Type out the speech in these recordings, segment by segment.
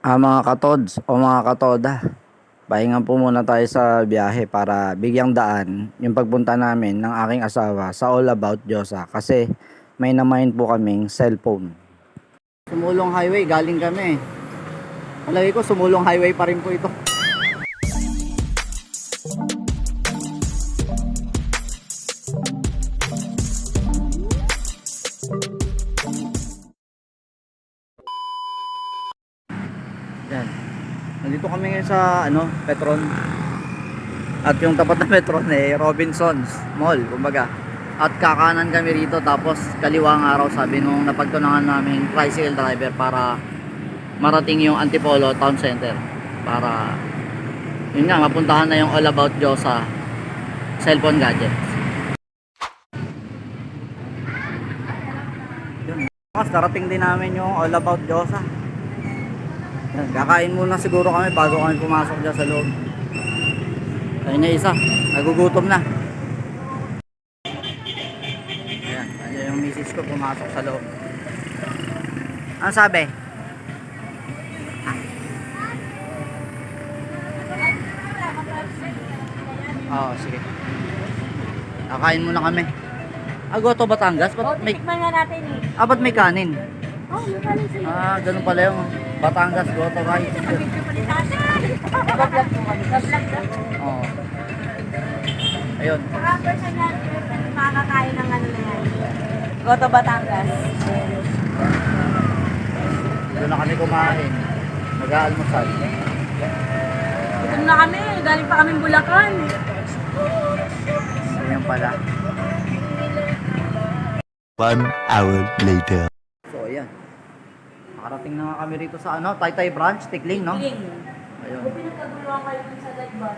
Ah, mga katods o mga katoda, pahinga po muna tayo sa biyahe para bigyang daan yung pagpunta namin ng aking asawa sa All About Diyosa kasi may namayin po kaming cellphone. Sumulong highway, galing kami. Malagay ko, sumulong highway pa rin po ito. Sa ano, Petron. At yung tapat na Petron eh, Robinsons Mall, kumbaga. At kakanan kami rito tapos kaliwang araw sabi nung napagtunangan namin tricycle driver para marating yung Antipolo Town Center para yun nga mapuntahan na yung All About Diyosa cellphone gadgets. Yun. Darating din namin yung All About Diyosa. Kakain muna siguro kami bago kami pumasok dyan sa loob. Ayun na isa, nagugutom na. Ayan, ayan yung misis ko pumasok sa loob. Ano sabi? Oo, sige. Kakain muna kami. Agoto Batangas? Oh, Ba't may, titikman nga natin eh. ah, ba't may kanin? Oh. Ah, ganun pala yung Batangas Goto natin. Nag-vlog po kami. Oo. Ayun. Saka person natin, makakakain ng ano na yan. Goto Batangas. Doon na kami kumain. Mag-aalmusal. Gutom na kami. Galing pa kami Bulacan. Ganyan pala. One hour later. Nakarating na nga kami rito sa ano, Taytay Branch, Tikling, no? Ling. Ayun. Pinagkaguluhan kayo sa Dagba.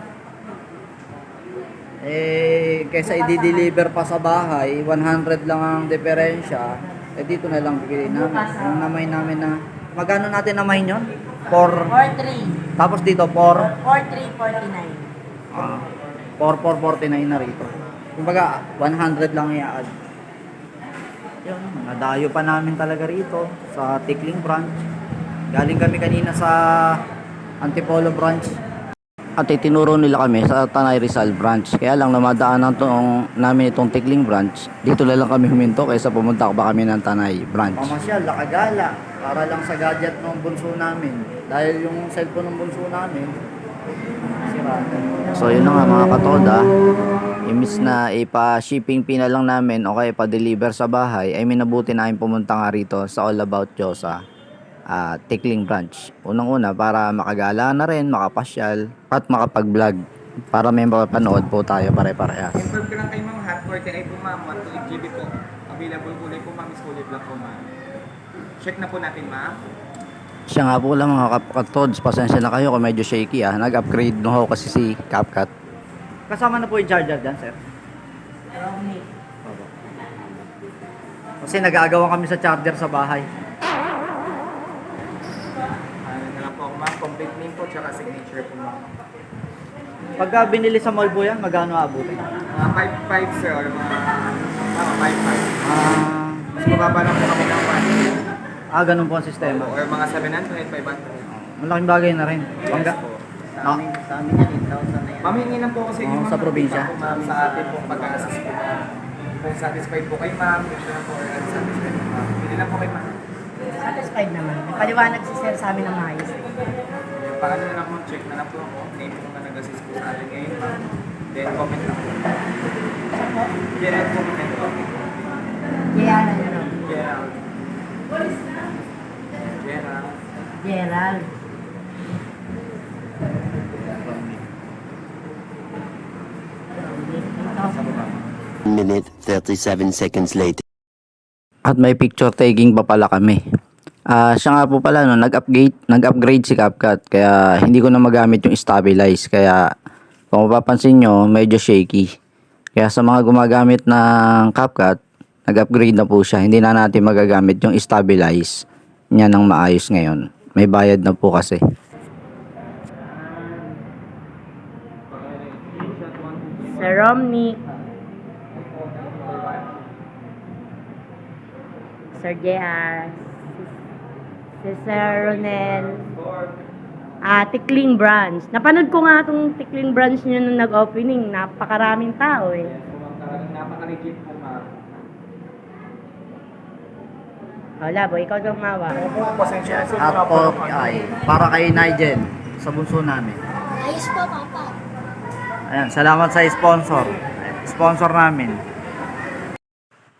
Eh, kesa i-deliver pa sa bahay, 100 lang ang diferensya, eh dito na lang bibili namin. Yung namay namin na, magkano natin namay yun? 4, 4-3. tapos dito 4, 4-3-49. ah, 4, 4, 49 na rito. Kumbaga, 100 lang i-add. Yun, nadayo pa namin talaga rito sa Tikling branch. Galing kami kanina sa Antipolo branch. At itinuro nila kami sa Tanay Rizal branch. Kaya lang namadaanan tong, namin itong Tikling branch. Dito na lang kami huminto kaysa pumunta pa kami ng Tanay branch. Pamasyal, lakagala. Para lang sa gadget ng bunso namin. Dahil yung cellphone ng bunso namin, sira. So yun na nga mga katoda. Imbis na ipa-shipping fee na lang namin o kaya pa-deliver sa bahay, ay minabuti namin pumunta nga rito sa All About Diyosa ah Tikling Branch. Unang-una para makagala na rin, makapasyal, at makapag-vlog para may mapanood po tayo pare-parehas. Confirm ko lang kay ma'am, hot 49 po ma'am, 128 GB po. Available kulay po ma'am, is kulay black po ma'am. Check na po natin ma'am. Siya nga po lang mga kap- katods, pasensya na kayo kung medyo shaky ah. Nag-upgrade no ho kasi si CapCut. Kasama na po yung charger dyan, sir. Kasi nag-aagawan kami sa charger sa bahay. Ano na lang po ako ma'am, complete name po, tsaka signature po ma'am. Pagka binili sa mall po yan, magkano abutin? Mga 5.5 sir, or mga mga 5.5. Ah, Mas mababa lang po kami ng ah, ganun po ang sistema. 1. Or mga 700, 500. Malaking bagay na rin. Pangga. po. No? Sa amin yan, 8,000 na yan. Ma'am, hingi lang po kasi Oh, yung sa mga probinsya? feedback po, ma'am, sa atin po pag-assist po ma'am. Kung satisfied po kay ma'am, gusto na po or unsatisfied po ma'am. Pili lang po kay ma'am. Satisfied naman. Paliwanag si Sir sa amin ng maayos. Yung paano na lang po, check na lang po ako. Name po na nag-assist po sa atin ngayon, ma'am. Then, comment lang po. Gerald po, comment po. Gerald. ano? Gerald. Gerald. Gerald. Minute 37 seconds later. At may picture taking pa pala kami. Ah, siya nga po pala no, nag-upgrade, nag-upgrade si CapCut kaya hindi ko na magamit yung stabilize kaya kung mapapansin nyo, medyo shaky. Kaya sa mga gumagamit ng CapCut, nag-upgrade na po siya. Hindi na natin magagamit yung stabilize niya ng maayos ngayon. May bayad na po kasi. Sir Romney. Sir JR. Si Sir Ronel. Ah, Tikling Branch. Napanood ko nga itong Tikling Branch nyo nung nag-opening. Napakaraming tao eh. Napaka-legit po ma'am. Ikaw daw mawa. Pasensya. At po ay para kay Nigel sa bunso namin. Ayos po, Papa. Ayan, salamat sa sponsor. Sponsor namin.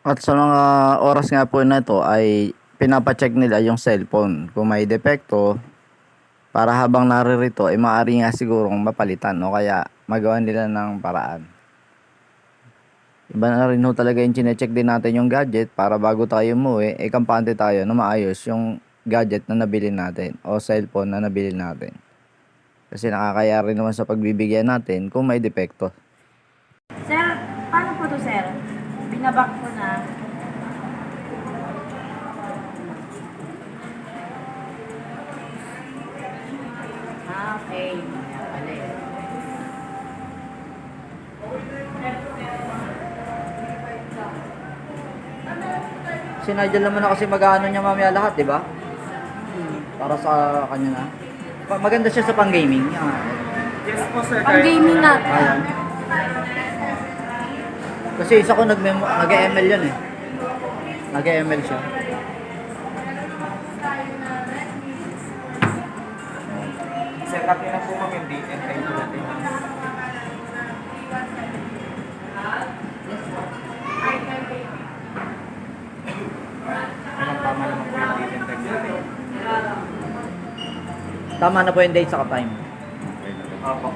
At sa mga oras nga po na ito ay pinapacheck nila yung cellphone kung may depekto para habang naririto ay maaari nga sigurong mapalitan o kaya magawa nila ng paraan. Iba na rin ho talaga yung chinecheck din natin yung gadget para bago tayo umuwi, eh kampante tayo na maayos yung gadget na nabili natin o cellphone na nabili natin. Kasi nakakaya rin naman sa pagbibigyan natin kung may depekto. Sir, paano po to sir? Binabak Si Nigel naman na kasi mag-ano niya mamaya lahat, di ba? Para sa kanya na. Pa- Maganda siya sa pang-gaming. Ah, Yes po sir. Pang gaming nga. Ayan. Kasi isa ko nag nag-ML yun eh. Nag-ML siya. Set up niyo na po ma'am yung date and time natin. Alam, tama naman po yung date and time natin. Tama na po yung date sa time. Opo.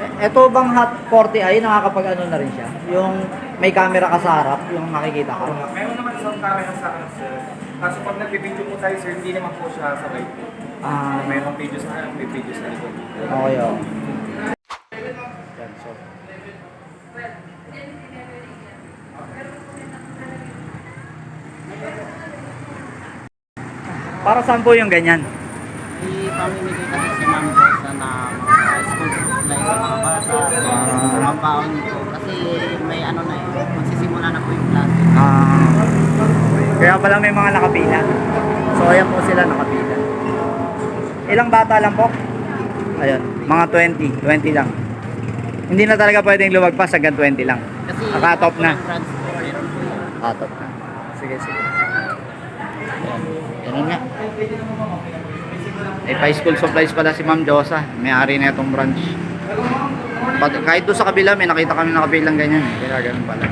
E- Eto bang Hot 40i, nakakapag ano na rin siya? Yung may camera ka sa harap, yung makikita ka. Oo. Meron naman isang camera sa akin sir. Kaso pag nag-video po tayo sir, hindi naman po siya sabay po. Ah, Mayroong video sa harap, may video sa likod. okay oh. Yan, so. Para saan po yung ganyan? Ipamimigay kasi si Ma'am Rosa na mga school supply sa mga bata. Mga baon ko. Kasi may ano na eh, magsisimula na po yung klase. Ah, kaya pala may mga nakapila. So ayan po sila nakapila. Ilang bata lang po? Ayun, mga 20, 20 lang. Hindi na talaga pwedeng lumagpas hanggang 20 lang. Kasi Nakatop na. ng branch po, meron po yun. Atop na. Sige, sige. Ganun nga. Eh, pa school supplies pala si Ma'am Josa. May-ari na itong branch. Pati- kahit doon sa kabila, may nakita kami nakabilang ganyan. Kaya ganun pala.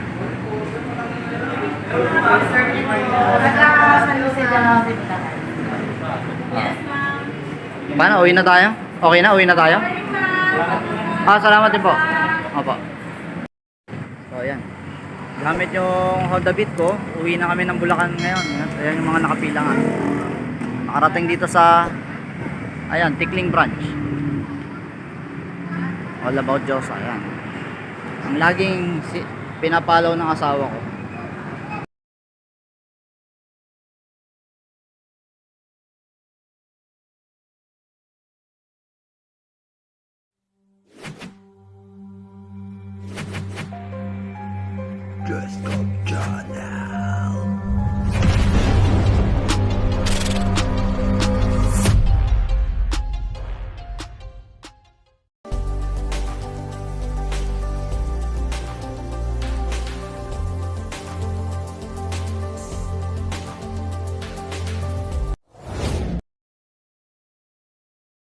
Paano? Uwi na tayo? Okay na? Uwi na tayo? Ah, salamat din po. Opo. So, ayan. Gamit yung Honda Beat ko, uwi na kami ng Bulacan ngayon. Ayan, yung mga nakapila nga. Nakarating dito sa, ayan, Tikling Branch. All about Diyos, ayan. Ang laging si, pinapalaw ng asawa ko.